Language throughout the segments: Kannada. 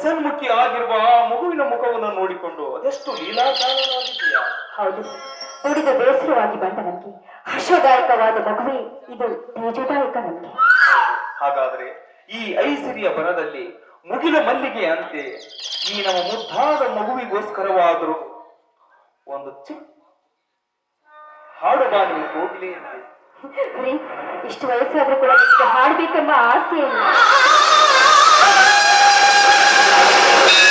ಹಸನ್ಮುಖಿ ಆಗಿರುವ ಆ ಮಗುವಿನ ಮುಖವನ್ನು ನೋಡಿಕೊಂಡು ಅದೆಷ್ಟು ಲೀಲಾಚಾರವಾಗಿದೆಯಾ ಹೌದು. ಹುಡುಗ ಬೇಸರವಾಗಿ ಬಂದ ನನಗೆ ಹರ್ಷದಾಯಕವಾದ ಮಗುವೆ ಇದು ತೇಜದಾಯಕ ನನಗೆ ಹಾಗಾದ್ರೆ ಈ ಐಸಿರಿಯ ಬರದಲ್ಲಿ ಮುಗಿಲ ಮಲ್ಲಿಗೆ ಅಂತೆ ಈ ನಮ್ಮ ಮುದ್ದಾದ ಮಗುವಿಗೋಸ್ಕರವಾದರೂ ಒಂದು ಚಿಕ್ಕ ಹಾಡು ಬಾ ನೀವು ಹೋಗ್ಲಿ ಅಂತೆ ಇಷ್ಟು ವಯಸ್ಸಾದ್ರೂ ಕೂಡ ಹಾಡ್ಬೇಕೆಂಬ ಆಸೆ ಇಲ್ಲ. Yeah.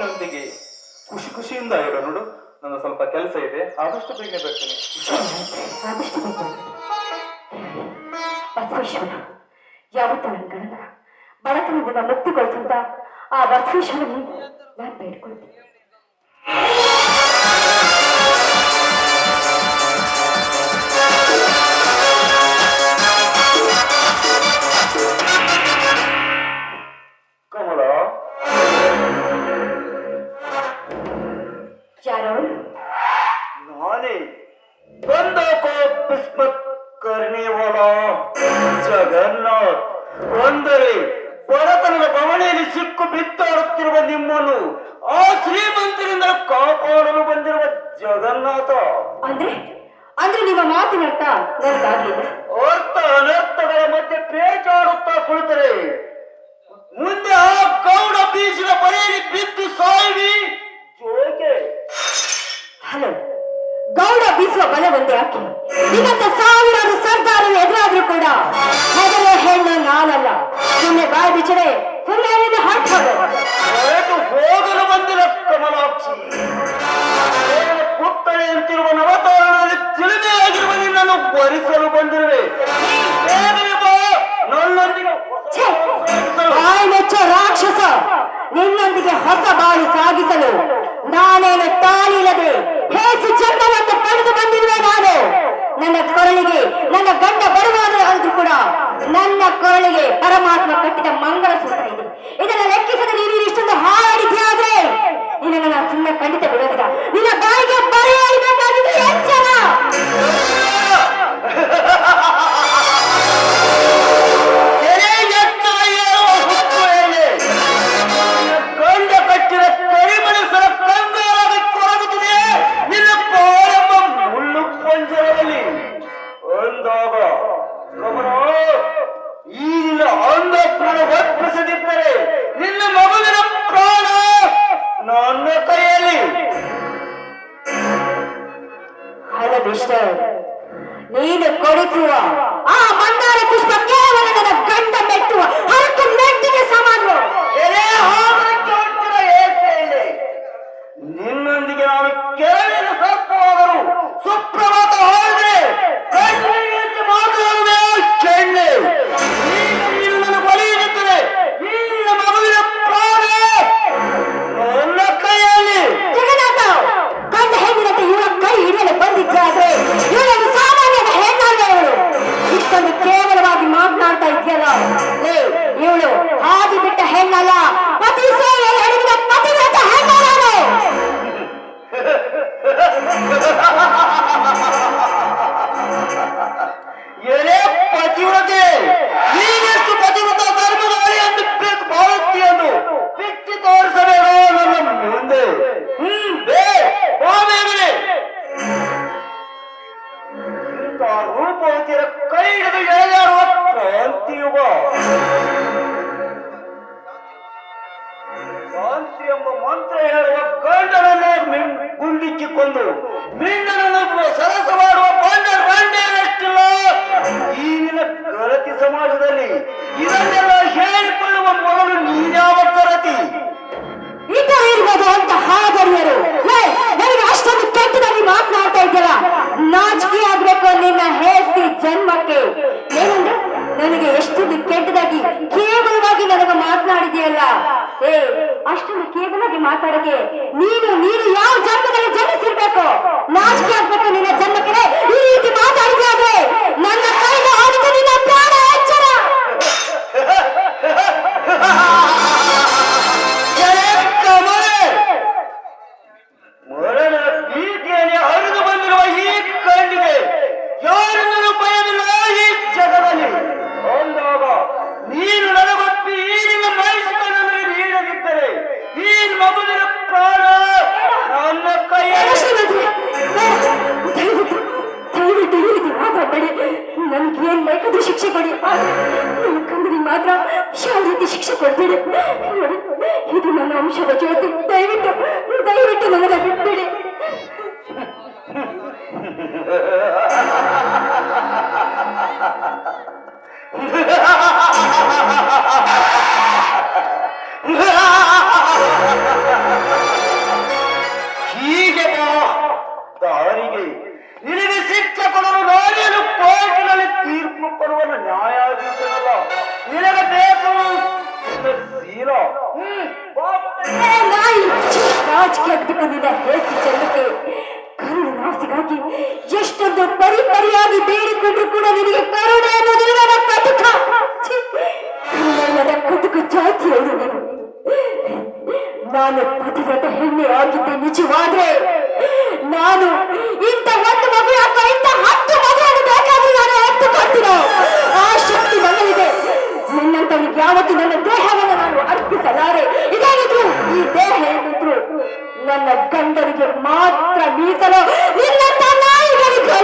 ಮಗುವಿನೊಂದಿಗೆ ಖುಷಿ ಖುಷಿಯಿಂದ ಇರೋ ನೋಡು? ನನ್ನ ಸ್ವಲ್ಪ ಕೆಲಸ ಇದೆ. ಆದಷ್ಟು ಬೇಗನೆ ಬರ್ತೀನಿ. ಬೇಗ ಬರ್ತೇನೆ ಯಾವತ್ತೂ ನನ್ನ ಗಣನ ಬಡತನದಿಂದ ಮುಕ್ತಿಗೊಳಿಸಂತ ಆ ಬಸವೇಶ್ವರನಿಗೆ ನಾನು ಬೇಡ್ಕೊಳ್ತೀನಿ. ಬಿತ್ತಾಡುತ್ತಿರುವ ನಿಮ್ಮನ್ನು ಆ ಶ್ರೀಮಂತರಿಂದ ಕಾಪಾಡಲು ಬಂದಿರುವ ಜಗನ್ನಾಥ. ಅಂದ್ರೆ ಅಂದ್ರೆ ನಿಮ್ಮ ಮಾತಿನ ಅರ್ಥ ನನಗಾಗ್ಲಿಲ್ಲ. ಅರ್ಥ ಅನರ್ಥಗಳ ಮಧ್ಯೆ ಪೇಚಾಡುತ್ತಾ ಕುಳಿತರೆ. ಮುಂದೆ ಆ ಗೌಡ ಬೀಸಿನ ಬಲೆಯಲ್ಲಿ ಬಿದ್ದು ಸಾಯಿವಿ. ಜೋಕೆ. ಹಲೋ ಗೌಡ ಬೀಸುವ ಬಲೆ ಒಂದೇ ಯಾಕೆ ನಿಮ್ಮಂತ ಸಾವಿರಾರು ಸರ್ದಾರರು ಎದುರಾದ್ರೂ ಕೂಡ ಮೊದಲೇ ಹೆಣ್ಣು ನಾನಲ್ಲ. ನಿನ್ನೆ ಬಾಯಿ ಬಿಚ್ಚಡೆ ಹೋಗು. ಹೊರಟು ಹೋಗಲು ಬಂದಿಲ್ಲ ಕಮಲಾಕ್ಷಿ ಕೇವಲ ಪುತ್ಥಳಿಯಂತಿರುವ ನವತಾರಣದಲ್ಲಿ ತಿಳಿಮೆಯಾಗಿರುವ ನಿನ್ನನ್ನು ವರಿಸಲು ಬಂದಿರುವೆ ನನ್ನೊಂದಿಗೆ. ರಾಕ್ಷಸ ಹೊಸ ಬಾಳು ಸಾಗಿಸಲು. ನಾನೇನು ತಾಳಿಲ್ಲದೆ ಹೇಸು ಚಂದವನ್ನು ಪಡೆದು ಬಂದಿರುವೆ ನಾನು. ನನ್ನ ಕೊರಳಿಗೆ, ನನ್ನ ಗಂಡ ಬರುವಾಗಲೂ ಅಂದ್ರೂ ಕೂಡ. ನನ್ನ ಕೊರಳಿಗೆ ಪರಮಾತ್ಮ ಕಟ್ಟಿದ ಮಂಗಳ ಸೂತ್ರ ಇದೆ. ಇದನ್ನ ಲೆಕ್ಕಿಸದೆ ನೀನು ಇಷ್ಟೊಂದು ಹಾಡಿದ್ಯಾದ್ರೆ ನಿನ್ನ ನನ್ನ ಸುಮ್ಮನೆ ಖಂಡಿತ ಬಿಡೋದಿಲ್ಲ. ನಿನ್ನ ಬಾಯಿಗೆ ಬರೆಯ ಎಚ್ಚರ ಇದನ್ನೆಲ್ಲ ಹೇಳಿಕೊಳ್ಳುವ ಮೊದಲು ನೀನ್ಯಾವ ಗರತಿ ಇದ್ದ ಇರ್ಬೋದು ಅಂತ ಹಾಗರಿಯರು ನನಗೆ ಅಷ್ಟೊಂದು ಕೆಟ್ಟದಾಗಿ ಮಾತನಾಡ್ತಾ ಇದ್ದೀರಾ? ನಾಚಿಕೆ ಆಗ್ಬೇಕು ನಿನ್ನ ಹೇಸಿ ಜನ್ಮಕ್ಕೆ. ಏನಂದ್ರೆ, ನನಗೆ ಎಷ್ಟೊಂದು ಕೆಟ್ಟದಾಗಿ, ಕೇವಲವಾಗಿ ನನಗೆ ಮಾತನಾಡಿದೆಯಲ್ಲ ಏ, ಅಷ್ಟೊಂದು ಕೇವಲವಾಗಿ ಮಾತಾಡಕ್ಕೆ ನೀನು ನೀನು ಯಾವ ಜನ್ಮದಲ್ಲಿ ಜನ್ಮಿಸಿರ್ಬೇಕು ನಾಚಿಕೆ ಆಗ್ಬೇಕು ನಿನ್ನ ಜನ್ಮಕ್ಕೆ. ಈ ರೀತಿ ಮಾತಾಡಿದ್ರೆ ನನ್ನ ಮರಣ ಭೀತಿಯಲ್ಲಿ ಇದು ನನ್ನ ಅಂಶದ ಜ್ಯೋತಿ. ದಯವಿಟ್ಟು ದಯವಿಟ್ಟು ನನಗೆ ಬಿಟ್ಬಿಡಿ. ನಾಯಿ. ರಾಜಕೀಯ ಬಿಟ್ಟುಕೊಂಡಿದ್ದ ಹೇಸಿ ಚೆಲ್ಲಕ್ಕೆ ಕರುಳು ನಾಸಿಗಾಗಿ ಎಷ್ಟೊಂದು ಪರಿ ಪರಿಯಾಗಿ ಬೇಡಿಕೊಂಡ್ರು ಕೂಡ ನಿನಗೆ ಕರುಣೆ ಅನ್ನೋದಿಲ್ಲ ಕಟುಕ ಛೀ, ಕರುಣೆಯಿಲ್ಲದ ಕಟುಕ ಜಾತಿಯವರು ನೀನು. ನಾನು ಪತಿವ್ರತ ಹೆಣ್ಣೆ ಆಗಿದ್ದೆ ನಿಜವಾದ್ರೆ. ನಾನು ಇಂಥ ಒಂದು ಮಗು ಅಥವಾ ಇಂಥ ಹತ್ತು ಮಗು ಬೇಕಾದ್ರೆ ನಾನು ಹತ್ತು ಕೊಡ್ತೀನಿ. ಆ ನಿನ್ನಂತವನಿಗೆ ಯಾವತ್ತು ನನ್ನ ದೇಹವನ್ನು ನಾನು ಅರ್ಪಿಸಲಾರೆ. ಇದೇನಿದ್ರು ಈ ದೇಹ ಏನಿದ್ರು ನನ್ನ ಗಂಡನಿಗೆ ಮಾತ್ರ ಮೀಸಲು ನಿನ್ನಂತ ನಾಯಿಗಳಿಗೆ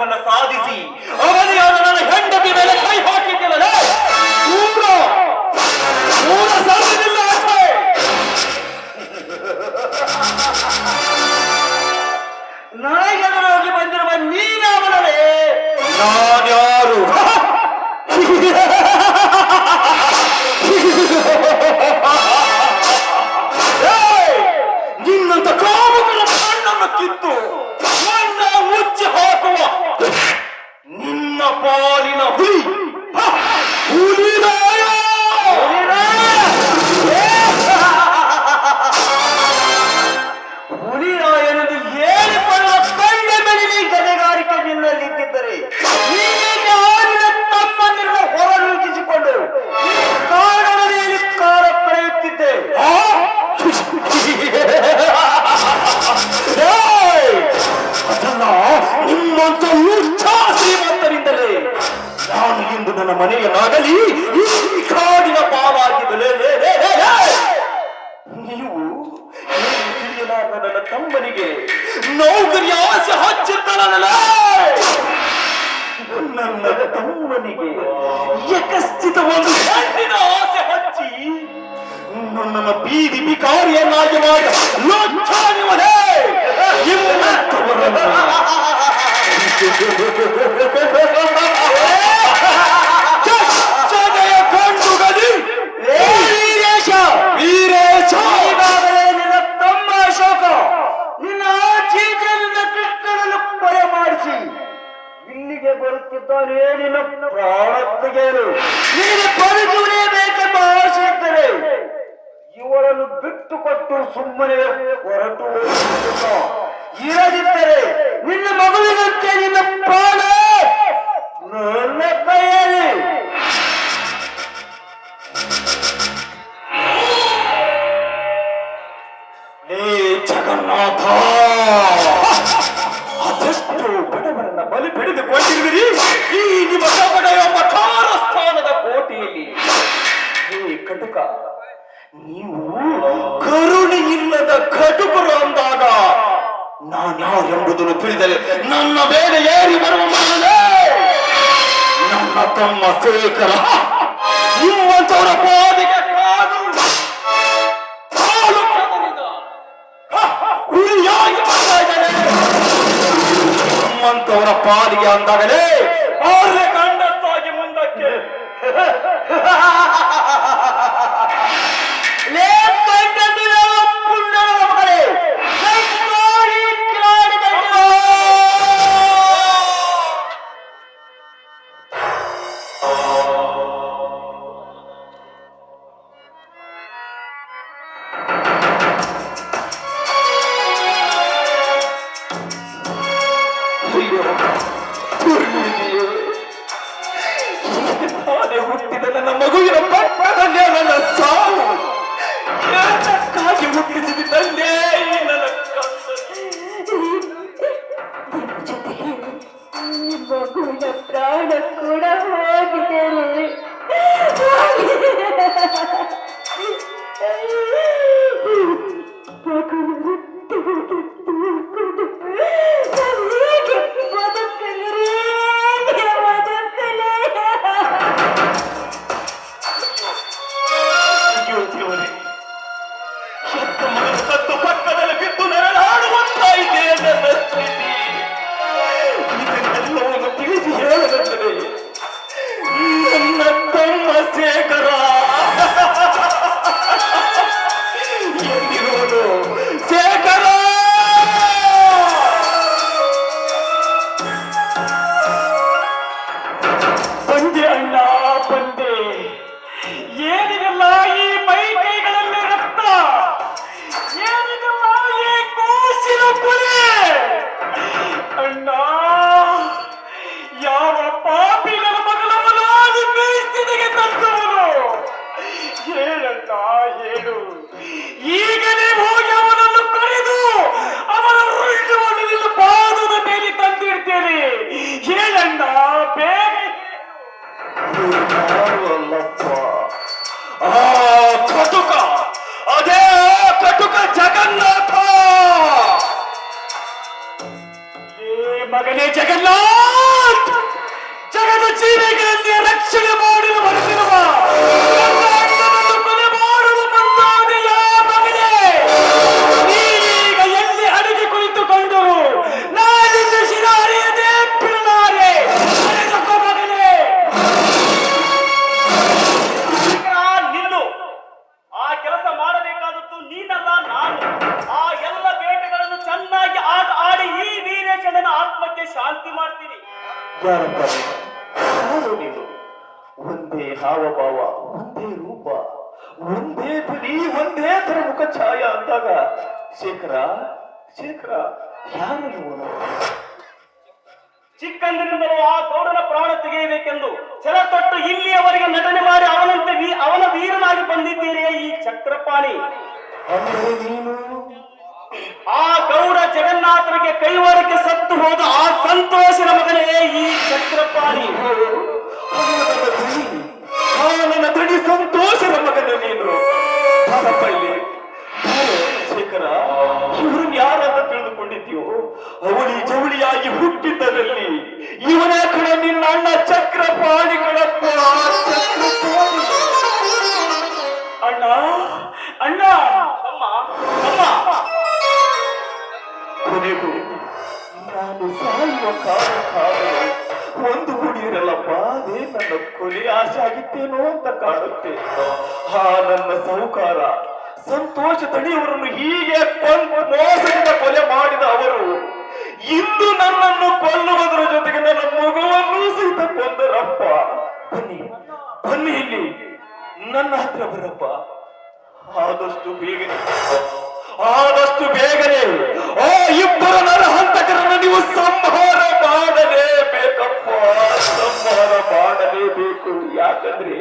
ನಾನು ಆಗಿದ್ದರೆ ನಿನ್ನ ಮಗುವಿನಂತೆ ನಿನ್ನ ಪ್ರಾಣ ನನ್ನ ಕೈಯಲ್ಲಿ. ಜಗನ್ನಾಥ! ಅದೆಷ್ಟು ಬಡವರನ್ನ ಬಲಿ ಬಿಡಿದುಕೊಂಡಿರುವಿರಿ. ಈ ನಿಮ್ಮ ಪಡೆಯುವ ಪಠಾರ ಸ್ಥಾನದ ಕೋಟೆಯಲ್ಲಿ. ಈ ಕಟುಕ, ನೀವು ಕರುಣೆ ಇಲ್ಲದ ಕಟುಕರು ಅಂದಾಗ ನಾನು ಎಂಬುದನ್ನು ತಿಳಿದರೆ ನನ್ನ ಬೇರೆ ಏರಿ ಬರುವ ನಮ್ಮ ನನ್ನ ತಮ್ಮ ಸೇಖರ ನಿಮ್ಮಂತವರ ಪಾದಿಗೆ ಕಾದು ಕಾಲು ಹುಳಿಯಾಗಿ ಬರ್ತಾ ಇದ್ದಾನೆ. ನಿಮ್ಮಂತವರ ಅಂದಾಗಲೇ ಅವರೇ ಮುಂದಕ್ಕೆ. ನೀನು ಆ ಗೌಡ ಜಗನ್ನಾಥನಿಗೆ ಕೈವಾರಕ್ಕೆ ಸತ್ತು ಹೋದ ಆ ಸಂತೋಷದ ಮಗನೇ ಈ ಚಕ್ರಪಾಣಿ. ನನ್ನ ಧ್ವನಿ ಸಂತೋಷದ ಮಗನೇ ನೀನು. ಶೇಖರ ಇವ್ರನ್ನ ಯಾರಂತ ತಿಳಿದುಕೊಂಡಿದ್ಯೋ ಅವಳಿ ಜವಳಿಯಾಗಿ ಹುಟ್ಟಿದ್ದರಲ್ಲಿ ಇವನ ಕಡೆ ನಿನ್ನ ಅಣ್ಣ ಚಕ್ರಪಾಣಿ ಚಕ್ರಪಾಣಿ. ಅಣ್ಣ ಅಣ್ಣ! ಅಮ್ಮ! ಅಮ್ಮ! ಕೊನೆಗೂ ನಾನು ಸಾಯುವ ಕಾಲ ಕಾಲ ಒಂದು ಕುಡಿಯಿರಲ್ಲಪ್ಪ ಅದೇ ನನ್ನ ಕೊನೆ ಆಸೆ ಆಗಿತ್ತೇನೋ ಅಂತ ಕಾಡುತ್ತೆ ಆ ನನ್ನ ಸೌಕಾರ, ಸಂತೋಷ ತಡಿಯವರನ್ನು ಹೀಗೆ ಮೋಸದಿಂದ ಕೊಲೆ ಮಾಡಿದ ಅವರು, ಇಂದು ನನ್ನನ್ನು ಕೊಲ್ಲುವುದರ ಜೊತೆಗೆ ನನ್ನ ಮಗುವನ್ನು ಸಹಿತ ಕೊಂದರಪ್ಪ. ಬನ್ನಿ ಬನ್ನಿ ಇಲ್ಲಿ. ನನ್ನ ಹತ್ರ ಬರಪ್ಪ. ಆದಷ್ಟು ಬೇಗನೆ. ಆದಷ್ಟು ಬೇಗನೆ. ಆ ಇಬ್ಬರ ನರಹಂತಕರನ್ನು ನೀವು ಸಂಹಾರ ಮಾಡಲೇಬೇಕಪ್ಪ ಸಂಹಾರ ಮಾಡಲೇಬೇಕು ಯಾಕಂದ್ರೆ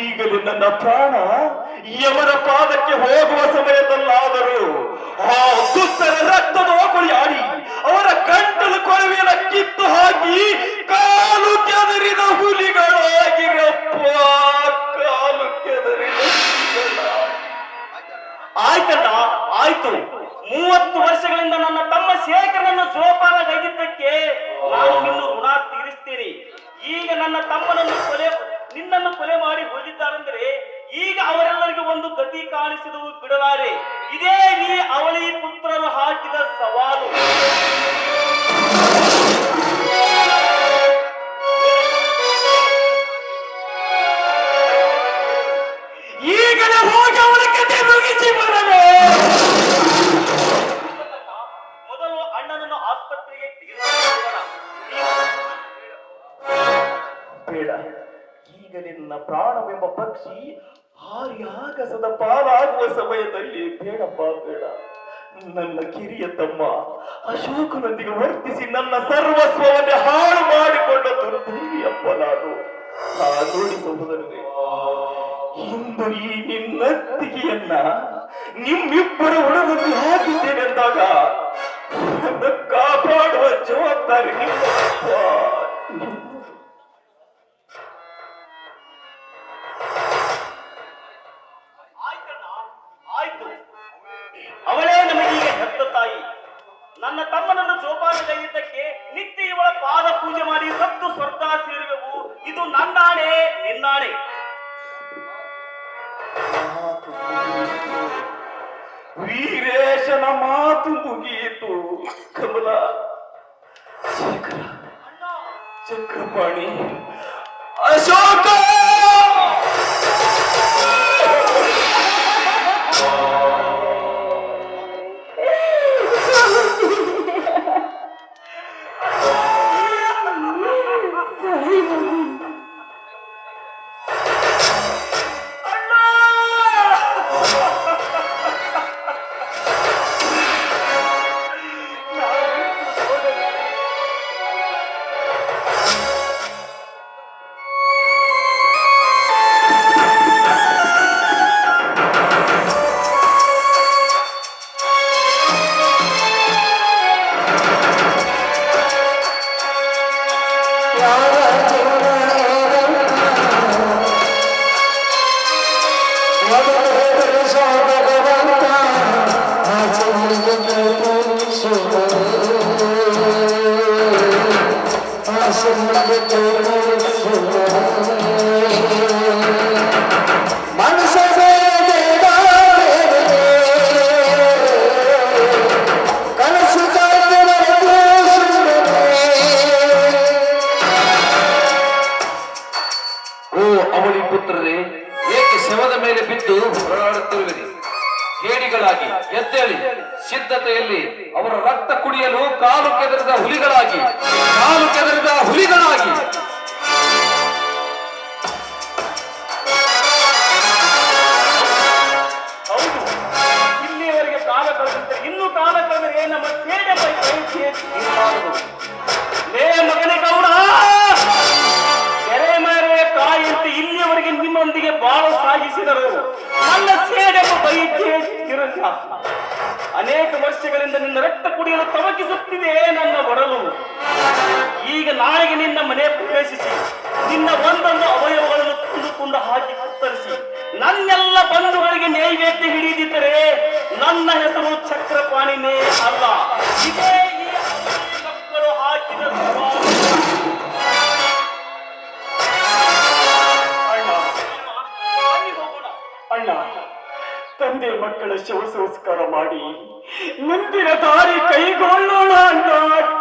ಈಗಲೂ ನನ್ನ ಪ್ರಾಣ ಯಮನ ಪಾದಕ್ಕೆ ಹೋಗುವ ಸಮಯದಲ್ಲಾದರೂ ಆ ದುಷ್ಟರ ರಕ್ತದ ಆಡಿ ಅವರ ಕಂಟಲು ಕೊಳವೆಯನ್ನು ಕಿತ್ತು ಹಾಕಿ ಕಾಲು ಕೆದರಿದ ಹುಲಿಗಳಾಗಿರಪ್ಪ ಈಗ ನಿನ್ನ ಪ್ರಾಣವೆಂಬ ಪಕ್ಷಿ ಆರ್ಯಾಗಸದ ಪಾಲಾಗುವ ಸಮಯದಲ್ಲಿ ಬೇಡಪ್ಪ, ಬೇಡ. ನನ್ನ ಕಿರಿಯ ತಮ್ಮ, ಅಶೋಕನೊಂದಿಗೆ ವರ್ತಿಸಿ ನನ್ನ ಸರ್ವಸ್ವವನ್ನೇ ಹಾಳು ಮಾಡಿಕೊಂಡ ದುರ್ದೈವಿಯಪ್ಪ ನಾನು ಆ ಇಂದು ಈ ನಿನ್ನತ್ತಿಗೆಯನ್ನ ನಿಮ್ಮಿಬ್ಬರ ಒಡದಲ್ಲಿ ಹಾಕಿದ್ದೇನೆಂದಾಗ ಕಾಪಾಡುವ ಜವಾಬ್ದಾರಿ ನಿಮ್ಮಪ್ಪ ವೀರೇಶನ ಮಾತು ಮುಗಿಯಿತು. ಕಮಲ ಶೇಖರ ಚಕ್ರಪಾಣಿ ಅಶೋಕ! ಬಿದ್ದು ಹೋರಾಡುತ್ತಿರುವಿರಿ. ಹೇಡಿಗಳಾಗಿ, ಎದ್ದೇಳಿ, ಸಿದ್ಧತೆಯಲ್ಲಿ ಅವರ ರಕ್ತ ಕುಡಿಯಲು ಕಾಲು ಕೆದರಿದ ಹುಲಿಗಳಾಗಿ, ಕಾಲು ಕೆದರಿದ ಹುಲಿಗಳಾಗಿ. ಇಲ್ಲಿಯವರೆಗೆ ಕಾಲ ಕಳೆದಂತೆ ಇನ್ನು ಕಾಲ ಕಳೆದರೆ ನಮ್ಮ ಸೇನೆ ಮಗನೇ ಗೌಡ! ಇಲ್ಲಿಯವರೆಗೆ ಬಾಳ ಸಾಗಿಸಿದರು. ನನ್ನ ಸೇನೆಂಬ ಬೈಕೆ ಇರಲಿಲ್ಲ ಅನೇಕ ವರ್ಷಗಳಿಂದ ನಿನ್ನ ರಕ್ತ ಕುಡಿಯಲು ತವಕಿಸುತ್ತಿದೆ ನನ್ನ ಒಡಲು. ಈಗ ನಾಳೆಗೆ ನಿನ್ನ ಮನೆ ಪ್ರವೇಶಿಸಿ. ನಿನ್ನ ಒಂದೊಂದು ಅವಯವಗಳನ್ನು ತುಂಡು ಹಾಕಿ ಕತ್ತರಿಸಿ. ನನ್ನೆಲ್ಲ ಬಂಧುಗಳಿಗೆ ನೈವೇದ್ಯ ಹಿಡಿದಿದ್ದರೆ ನನ್ನ ಹೆಸರು ಚಕ್ರಪಾಣಿನೇ ಅಲ್ಲ. ಇದೇ ಹಾಕಿದ ತಂದೆ ಮಕ್ಕಳ ಶವ ಸಂಸ್ಕಾರ ಮಾಡಿ ಮುಂದಿನ ದಾರಿ ಕೈಗೊಳ್ಳೋಣ ಅಂತ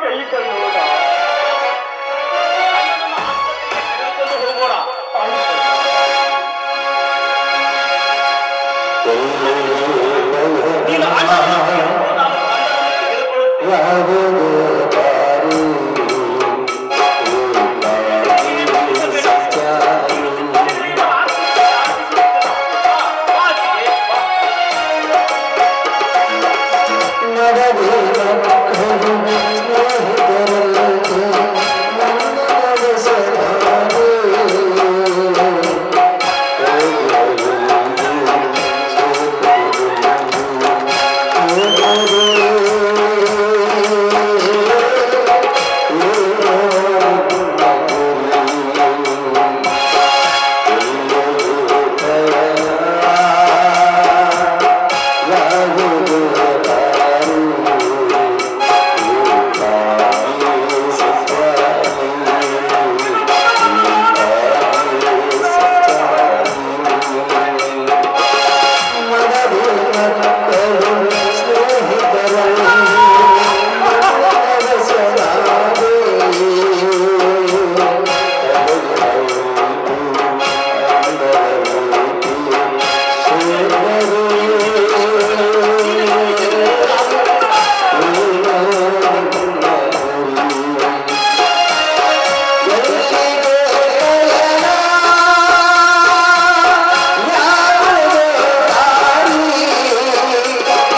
ಕೈಗೊಳ್ಳೋಣ. ಹೋಗೋಣ